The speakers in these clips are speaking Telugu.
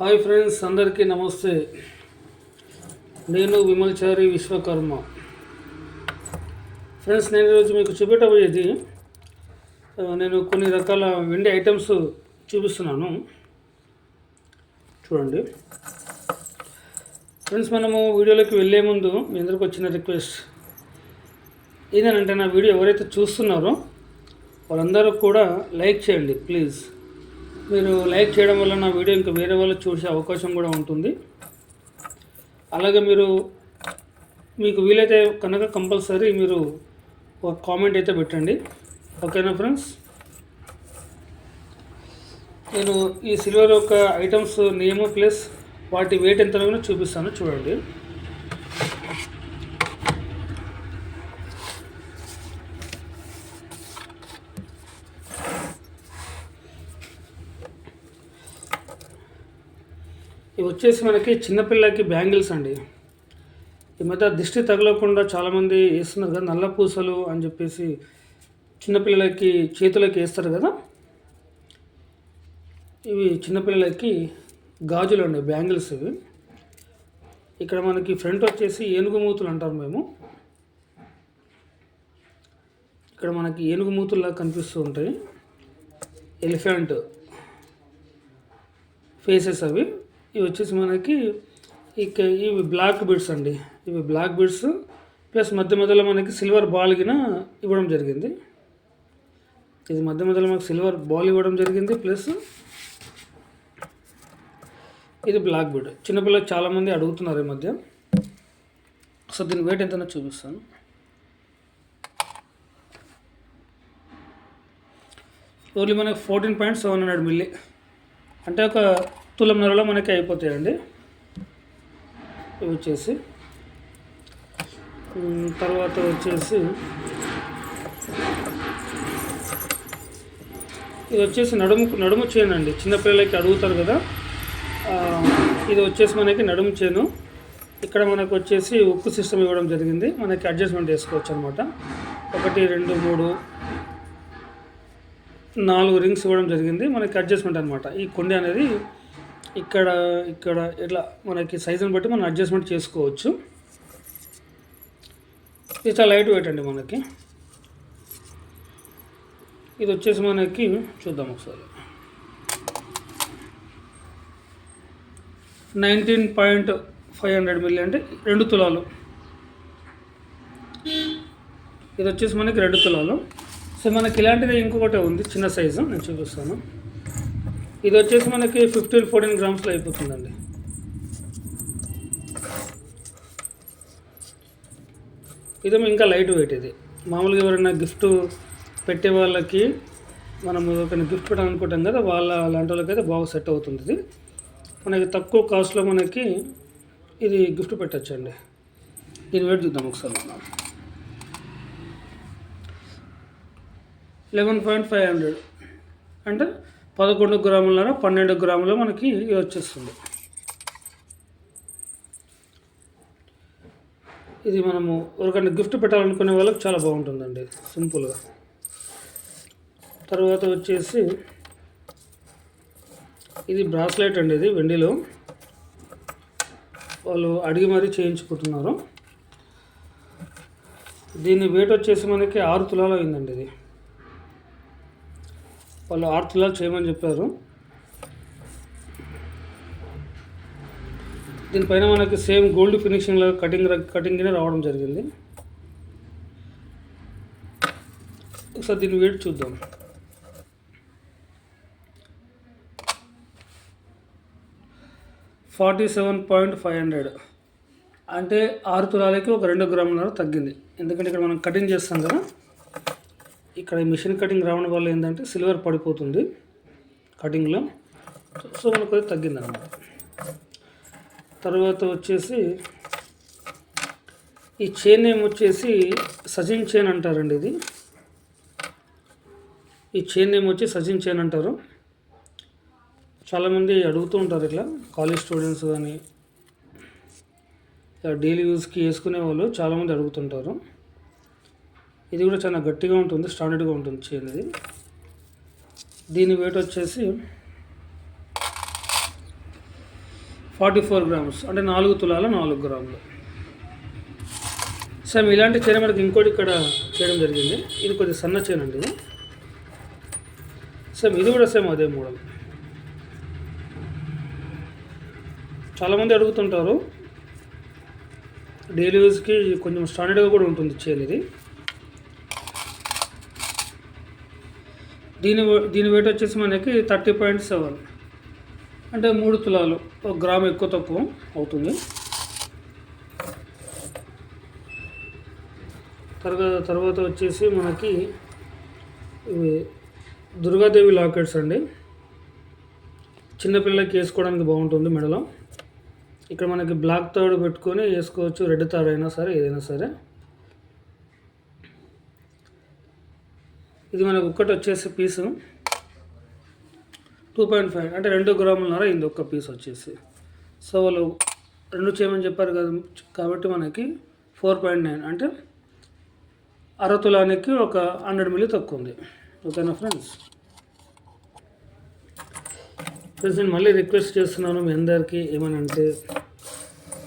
హాయ్ ఫ్రెండ్స్ అందరికీ నమస్తే. నేను విమల్చారి విశ్వకర్మ. ఫ్రెండ్స్ నేను ఈరోజు మీకు చూపెట్టబోయేది నేను కొన్ని రకాల వెండి ఐటమ్స్ చూపిస్తున్నాను. చూడండి. ఫ్రెండ్స్ మనము వీడియోలోకి వెళ్ళే ముందు మీ అందరికి వచ్చిన రిక్వెస్ట్. ఏంటంటే నా వీడియో ఎవరైతే చూస్తున్నారో వాళ్ళందరూ కూడా లైక్ చేయండి ప్లీజ్. మీరు లైక్ చేయడం వల్ల నా వీడియో ఇంకా వేరే వాళ్ళు చూసే అవకాశం కూడా ఉంటుంది. అలాగే మీరు మీకు వీలైతే కనుక కంపల్సరీ మీరు ఒక కామెంట్ అయితే పెట్టండి. ఓకేనా ఫ్రెండ్స్? నేను ఈ సిల్వర్ యొక్క ఐటమ్స్ నేమ్ ప్లస్ వాటి వెయిట్ ఎంత చూపిస్తాను. చూడండి. ఇవి వచ్చేసి మనకి చిన్నపిల్లలకి బ్యాంగిల్స్ అండి. ఈ మధ్య దిష్టి తగలకుండా చాలామంది వేస్తున్నారు కదా నల్ల పూసలు అని చెప్పేసి చిన్నపిల్లలకి చేతులకి వేస్తారు కదా. ఇవి చిన్నపిల్లలకి గాజులు అండి బ్యాంగిల్స్ ఇవి. ఇక్కడ మనకి ఫ్రంట్ వచ్చేసి ఏనుగు మూతులు అంటారు మేము. ఇక్కడ మనకి ఏనుగు మూతుల్లా కనిపిస్తూ ఉంటాయి. ఎలిఫెంట్ ఫేసెస్ అవి. ఇవి వచ్చేసి మనకి ఇక ఇవి బ్లాక్ బిడ్స్ అండి. ఇవి బ్లాక్ బిడ్స్ ప్లస్ మధ్య మధ్యలో మనకి సిల్వర్ బాల్ గిన ఇవ్వడం జరిగింది. ఇది మధ్య మధ్యలో మనకి సిల్వర్ బాల్ ఇవ్వడం జరిగింది ప్లస్ ఇది బ్లాక్ బిడ్. చిన్నపిల్లలు చాలామంది అడుగుతున్నారు ఈ మధ్య. సో దీని వెయిట్ ఎంతనో చూపిస్తాను. ఓన్లీ మనకి fourteen point seven hundred milli. అంటే ఒక తులంన్నరలో మనకి అయిపోతాయండి. ఇవి వచ్చేసి. తర్వాత వచ్చేసి ఇది వచ్చేసి నడుము నడుము చేను అండి. చిన్నపిల్లలకి అడుగుతారు కదా. ఇది వచ్చేసి మనకి నడుము చేను. ఇక్కడ మనకు వచ్చేసి ఉక్కు సిస్టమ్ ఇవ్వడం జరిగింది. మనకి అడ్జస్ట్మెంట్ చేసుకోవచ్చు అనమాట ఒకటి రెండు మూడు నాలుగు రింగ్స్ ఇవ్వడం జరిగింది. మనకి అడ్జస్ట్మెంట్ అనమాట ఈ కొండి అనేది ఇక్కడ ఇక్కడ ఇట్లా మనకి సైజుని బట్టి మనం అడ్జస్ట్మెంట్ చేసుకోవచ్చు. ఇది చాలా లైట్ వెయిట్ అండి మనకి. ఇది వచ్చేసి మనకి చూద్దాం ఒకసారి. Nineteen point five hundred milli అంటే రెండు తులాలు. ఇది వచ్చేసి మనకి రెండు తులాలు. సో మనకి ఇలాంటిది ఇంకొకటి ఉంది చిన్న సైజు నేను చూపిస్తాను. ఇది వచ్చేసి మనకి ఫిఫ్టీన్ ఫోర్టీన్ గ్రామ్స్లో అయిపోతుందండి. ఇదేమో ఇంకా లైట్ వెయిట్ ఇది. మామూలుగా ఎవరైనా గిఫ్ట్ పెట్టే వాళ్ళకి మనం ఒకరిని గిఫ్ట్ పెట్టాలనుకుంటాం కదా వాళ్ళ అలాంటి వాళ్ళకైతే బాగా సెట్ అవుతుంది ఇది. మనకి తక్కువ కాస్ట్లో మనకి ఇది గిఫ్ట్ పెట్టచ్చండి. దీని వెయిట్ చూద్దాం ఒకసారి. మనం లెవెన్ పాయింట్ ఫైవ్ హండ్రెడ్ అంటే పదకొండు గ్రాములన్నర పన్నెండు గ్రాములు మనకి వచ్చేస్తుంది. ఇది మనము ఎవరికైనా గిఫ్ట్ పెట్టాలనుకునే వాళ్ళకి చాలా బాగుంటుందండి సింపుల్గా. తర్వాత వచ్చేసి ఇది బ్రాస్లెట్ అండి ఇది వెండిలో. వాళ్ళు అడిగి మరీ చేయించుకుంటున్నారు. దీని వెయిట్ వచ్చేసి మనకి ఆరు తులాలు అయిందండి ఇది. వాళ్ళు ఆరు తులాలు చేయమని చెప్పారు. దీనిపైన మనకి same gold finishing cutting cutting రావడం జరిగింది. ఒకసారి దీన్ని వెయిట్ చూద్దాం. Forty seven point five hundred. అంటే ఆరు తులాలకి ఒక రెండు గ్రాముల తగ్గింది. ఎందుకంటే ఇక్కడ మనం కటింగ్ చేస్తాం కదా. ఇక్కడ మిషన్ కటింగ్ రావడం వల్ల ఏంటంటే సిల్వర్ పడిపోతుంది కటింగ్లో. సో మనకు అది తగ్గిందనమాట తర్వాత వచ్చేసి ఈ చైన్ నేమ్ వచ్చేసి సజిన్ చైన్ అంటారండి ఇది. ఈ చైన్ నేమ్ వచ్చి సజిన్ చైన్ అంటారు. చాలామంది అడుగుతూ ఉంటారు ఇట్లా కాలేజ్ స్టూడెంట్స్ కానీ డైలీ యూస్కి వేసుకునే వాళ్ళు చాలామంది అడుగుతుంటారు. ఇది కూడా చాలా గట్టిగా ఉంటుంది స్టాండర్డ్గా ఉంటుంది చైన్ ఇది దీని వెయిట్ వచ్చేసి ఫార్టీ ఫోర్ గ్రామ్స్ అంటే నాలుగు తులాల నాలుగు గ్రాములు. సేమ్ ఇలాంటి చైన్ మనకి ఇంకోటి ఇక్కడ చేయడం జరిగింది. ఇది కొద్దిగా సన్న చైన్ అండి ఇది. సేమ్ ఇది కూడా సేమ్ అదే మోడల్ చాలామంది అడుగుతుంటారు డైలీ యూజ్కి కొంచెం స్టాండర్డ్గా కూడా ఉంటుంది చైన్ ఇది. దీని దీని వెయిట్ వచ్చేసి మనకి థర్టీ పాయింట్ సెవెన్. అంటే మూడు తులాలు ఒక గ్రామ్ ఎక్కువ తక్కువ అవుతుంది. తర్వాత తర్వాత వచ్చేసి మనకి ఇవి దుర్గాదేవి లాకెట్స్ అండి. చిన్నపిల్లలకి వేసుకోవడానికి బాగుంటుంది మెడలో. ఇక్కడ మనకి బ్లాక్ థర్డ్ పెట్టుకొని వేసుకోవచ్చు రెడ్ థర్డ్ అయినా సరే ఏదైనా సరే. ఇది మనకు ఒక్కటి వచ్చేసి పీసు. టూ పాయింట్ ఫైవ్ అంటే రెండు గ్రాములన్నర ఇది ఒక్క పీస్ వచ్చేసి. సో వాళ్ళు రెండు చేయమని చెప్పారు కదా కాబట్టి మనకి ఫోర్ పాయింట్ నైన్ అంటే అర తులానికి ఒక హండ్రెడ్ మిల్లీ తక్కువ ఉంది. ఓకేనా ఫ్రెండ్స్? ఫ్రెండ్స్ నేను మళ్ళీ రిక్వెస్ట్ చేస్తున్నాను మీ అందరికీ ఏమనంటే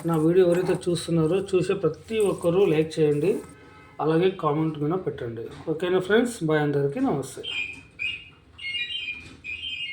నా వీడియో ఎవరైతే చూస్తున్నారో చూసే ప్రతి ఒక్కరూ లైక్ చేయండి. అలాగే కామెంట్ కూడా పెట్టండి. ఓకేనా ఫ్రెండ్స్? బాయ్ అందరికీ. నమస్తే.